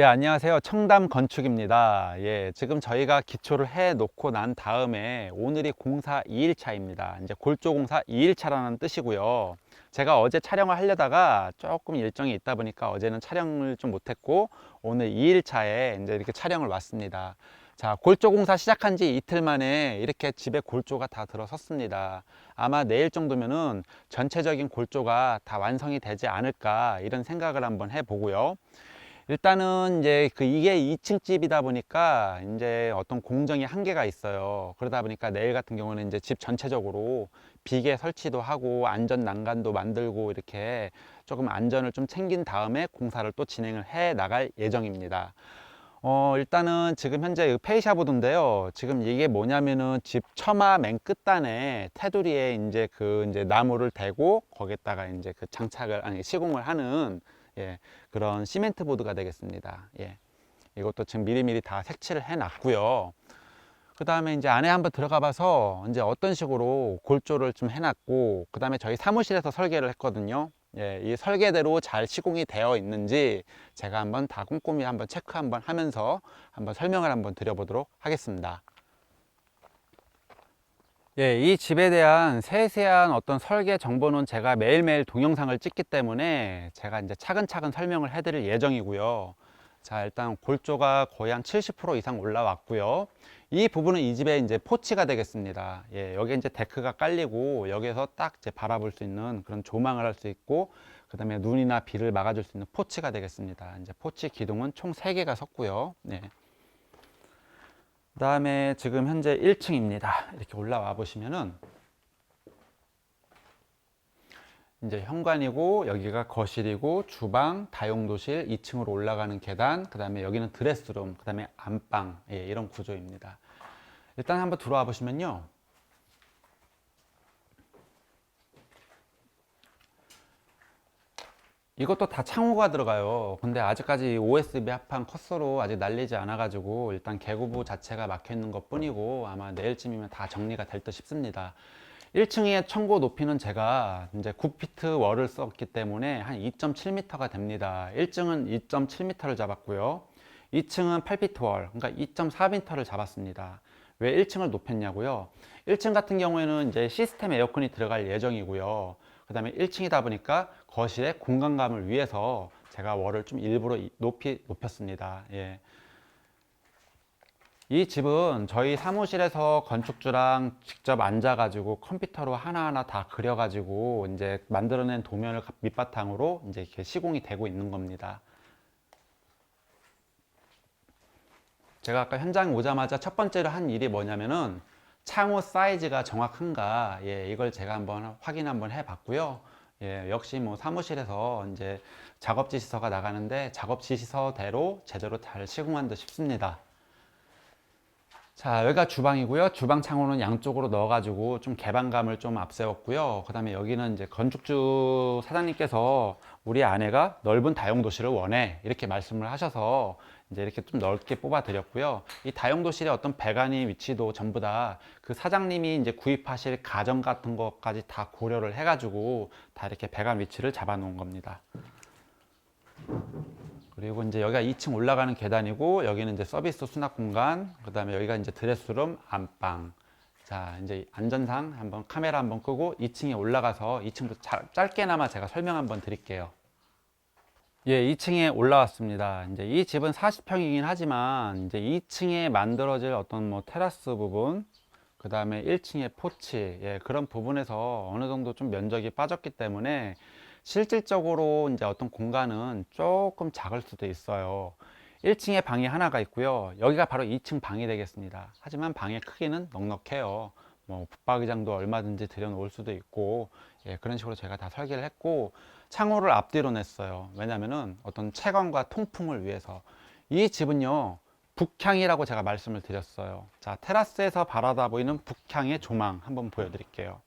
예, 안녕하세요. 청담 건축입니다. 예, 지금 저희가 기초를 해 놓고 난 다음에 오늘이 공사 2일차입니다. 이제 골조 공사 2일차라는 뜻이고요. 제가 어제 촬영을 하려다가 조금 일정이 있다 보니까 어제는 촬영을 좀 못했고 오늘 2일차에 이제 이렇게 촬영을 왔습니다. 자, 골조 공사 시작한 지 이틀 만에 이렇게 집에 골조가 다 들어섰습니다. 아마 내일 정도면은 전체적인 골조가 다 완성이 되지 않을까 이런 생각을 한번 해보고요. 일단은 이제 그 이게 2층 집이다 보니까 이제 어떤 공정의 한계가 있어요. 그러다 보니까 내일 같은 경우는 이제 집 전체적으로 비계 설치도 하고 안전 난간도 만들고 이렇게 조금 안전을 좀 챙긴 다음에 공사를 또 진행을 해 나갈 예정입니다. 어, 일단은 지금 현재 페이샤 보드인데요. 지금 이게 뭐냐면은 집 처마 맨 끝단에 테두리에 이제 그 이제 나무를 대고 거기에다가 이제 그 장착을 아니 시공을 하는 예, 그런 시멘트 보드가 되겠습니다. 예. 이것도 지금 미리미리 다 색칠을 해 놨고요. 그 다음에 이제 안에 한번 들어가 봐서 이제 어떤 식으로 골조를 좀 해놨고, 그 다음에 저희 사무실에서 설계를 했거든요. 예, 이 설계대로 잘 시공이 되어 있는지 제가 한번 다 꼼꼼히 한번 체크 한번 하면서 한번 설명을 한번 드려보도록 하겠습니다. 예, 이 집에 대한 세세한 어떤 설계 정보는 제가 매일매일 동영상을 찍기 때문에 제가 이제 차근차근 설명을 해드릴 예정이고요. 자, 일단 골조가 거의 한 70% 이상 올라왔고요. 이 부분은 이 집의 이제 포치가 되겠습니다. 예, 여기 이제 데크가 깔리고 여기에서 딱 이제 바라볼 수 있는 그런 조망을 할 수 있고 그 다음에 눈이나 비를 막아줄 수 있는 포치가 되겠습니다. 이제 포치 기둥은 총 3개가 섰고요. 네. 그 다음에 지금 현재 1층입니다. 이렇게 올라와 보시면은 이제 현관이고 여기가 거실이고 주방, 다용도실 2층으로 올라가는 계단, 그 다음에 여기는 드레스룸, 그 다음에 안방 예, 이런 구조입니다. 일단 한번 들어와 보시면요. 이것도 다 창호가 들어가요. 근데 아직까지 OSB 합판 컷으로 아직 날리지 않아가지고 일단 개구부 자체가 막혀 있는 것 뿐이고 아마 내일쯤이면 다 정리가 될 듯 싶습니다. 1층의 청고 높이는 제가 이제 9피트 월을 썼기 때문에 한 2.7m가 됩니다. 1층은 2.7m를 잡았고요. 2층은 8피트 월, 그러니까 2.4m를 잡았습니다. 왜 1층을 높였냐고요? 1층 같은 경우에는 이제 시스템 에어컨이 들어갈 예정이고요. 그 다음에 1층이다 보니까 거실의 공간감을 위해서 제가 월을 좀 일부러 높이 높였습니다. 예. 이 집은 저희 사무실에서 건축주랑 직접 앉아가지고 컴퓨터로 하나하나 다 그려가지고 이제 만들어낸 도면을 밑바탕으로 이제 이렇게 시공이 되고 있는 겁니다. 제가 아까 현장 오자마자 첫 번째로 한 일이 뭐냐면은 창호 사이즈가 정확한가 예, 이걸 제가 한번 확인 한번 해 봤고요. 예, 역시 뭐 사무실에서 이제 작업 지시서가 나가는데 작업 지시서대로 제대로 잘 시공한 듯 싶습니다. 자, 여기가 주방이고요. 주방 창호는 양쪽으로 넣어가지고 좀 개방감을 좀 앞세웠고요. 그 다음에 여기는 이제 건축주 사장님께서 우리 아내가 넓은 다용도실을 원해. 이렇게 말씀을 하셔서 이제 이렇게 좀 넓게 뽑아 드렸고요. 이 다용도실의 어떤 배관이 위치도 전부 다 그 사장님이 이제 구입하실 가정 같은 것까지 다 고려를 해가지고 다 이렇게 배관 위치를 잡아 놓은 겁니다. 그리고 이제 여기가 2층 올라가는 계단이고 여기는 이제 서비스 수납 공간, 그 다음에 여기가 이제 드레스룸, 안방. 자, 이제 안전상 한번 카메라 한번 끄고 2층에 올라가서 2층도 짧게나마 제가 설명 한번 드릴게요. 예, 2층에 올라왔습니다. 이제 이 집은 40평이긴 하지만 이제 2층에 만들어질 어떤 뭐 테라스 부분, 그 다음에 1층의 포치, 예, 그런 부분에서 어느 정도 좀 면적이 빠졌기 때문에 실질적으로 이제 어떤 공간은 조금 작을 수도 있어요. 1층에 방이 하나가 있고요. 여기가 바로 2층 방이 되겠습니다. 하지만 방의 크기는 넉넉해요. 뭐 붙박이장도 얼마든지 들여놓을 수도 있고 예, 그런 식으로 제가 다 설계를 했고 창호를 앞뒤로 냈어요. 왜냐면은 어떤 채광과 통풍을 위해서 이 집은요 북향이라고 제가 말씀을 드렸어요. 자 테라스에서 바라다 보이는 북향의 조망 한번 보여드릴게요.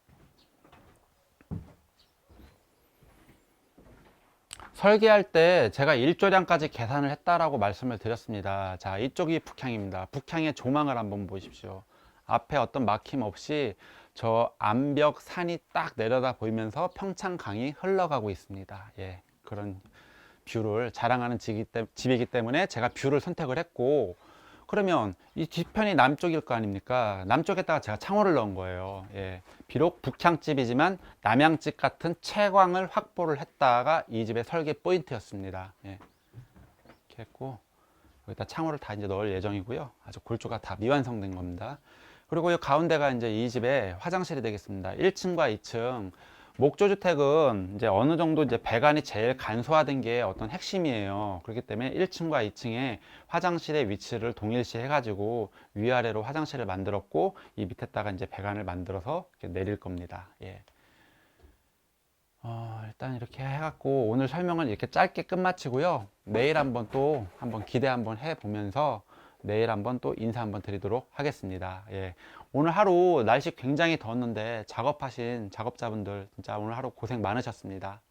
설계할 때 제가 일조량까지 계산을 했다라고 말씀을 드렸습니다. 자, 이쪽이 북향입니다. 북향의 조망을 한번 보십시오. 앞에 어떤 막힘 없이 저 암벽 산이 딱 내려다 보이면서 평창강이 흘러가고 있습니다. 예, 그런 뷰를 자랑하는 집이기 때문에 제가 뷰를 선택을 했고 그러면 이 뒤편이 남쪽일 거 아닙니까? 남쪽에다가 제가 창호를 넣은 거예요. 예. 비록 북향집이지만 남향집 같은 채광을 확보를 했다가 이 집의 설계 포인트였습니다. 예. 이렇게 했고 여기다 창호를 다 이제 넣을 예정이고요. 아주 골조가 다 미완성된 겁니다. 그리고 이 가운데가 이제 이 집의 화장실이 되겠습니다. 1층과 2층. 목조 주택은 이제 어느 정도 이제 배관이 제일 간소화된 게 어떤 핵심이에요. 그렇기 때문에 1층과 2층에 화장실의 위치를 동일시 해가지고 위아래로 화장실을 만들었고 이 밑에다가 이제 배관을 만들어서 내릴 겁니다. 예. 어, 일단 이렇게 해갖고 오늘 설명을 이렇게 짧게 끝마치고요. 내일 한번 또 한번 기대 한번 해보면서 내일 한번 또 인사 한번 드리도록 하겠습니다. 예. 오늘 하루 날씨 굉장히 더웠는데 작업하신 작업자분들 진짜 오늘 하루 고생 많으셨습니다.